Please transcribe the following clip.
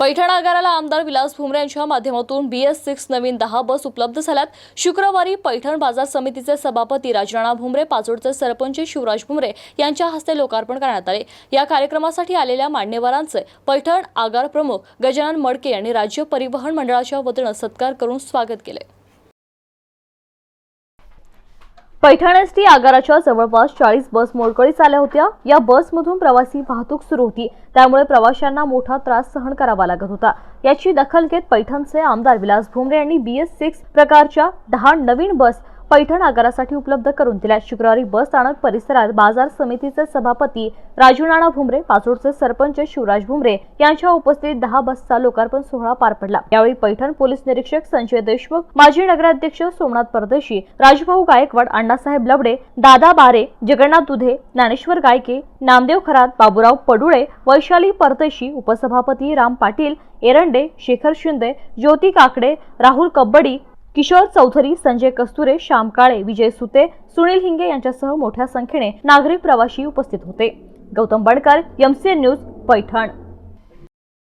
पैठण आगाराला आमदार विलास भुमरे यांच्या माध्यमातून बी एस सिक्स नवीन दहा बस उपलब्ध झाल्यात. शुक्रवारी पैठण बाजार समितीचे सभापती राजराणा भुमरे पाचोडचे सरपंच शिवराज भुमरे यांच्या हस्ते लोकार्पण करण्यात आले. या कार्यक्रमासाठी आलेल्या मान्यवरांचे पैठण आगार प्रमुख गजानन मडके यांनी राज्य परिवहन मंडळाच्या वतीनं सत्कार करून स्वागत केले. पैठण एस टी आगाराच्या जवळपास चाळीस बस मोडकळीस आल्या होत्या. या बसमधून प्रवासी वाहतूक सुरू होती. त्यामुळे प्रवाशांना मोठा त्रास सहन करावा लागत होता. याची दखल घेत पैठणचे आमदार विलास भुमरे यांनी बी एस सिक्स प्रकारच्या दहा नवीन बस पैठण आगारासाठी उपलब्ध करून दिल्या. शुक्रवारी बस स्थानक परिसरात बाजार समितीचे सभापती राजू नाना भुमरे पाचोडचे सरपंच शिवराज भुमरे यांच्या उपस्थितीत दहा बसचा लोकार्पण सोहळा पार पडला. यावेळी पैठण पोलीस निरीक्षक संजय देशमुख माजी नगराध्यक्ष सोमनाथ परदेशी राजभाऊ गायकवाड अण्णासाहेब लवडे दादा बारे जगन्नाथ दुधे ज्ञानेश्वर गायके नामदेव खरात बाबूराव पडुळे वैशाली परदेशी उपसभापती राम पाटील एरंडे शेखर शिंदे ज्योती काकडे राहुल कब्बडी किशोर चौधरी संजय कस्तुरे श्याम काळे विजय सुते सुनील हिंगे यांच्यासह मोठ्या संख्येने नागरिक प्रवासी उपस्थित होते. Gautam Badkar MCN news Paithan.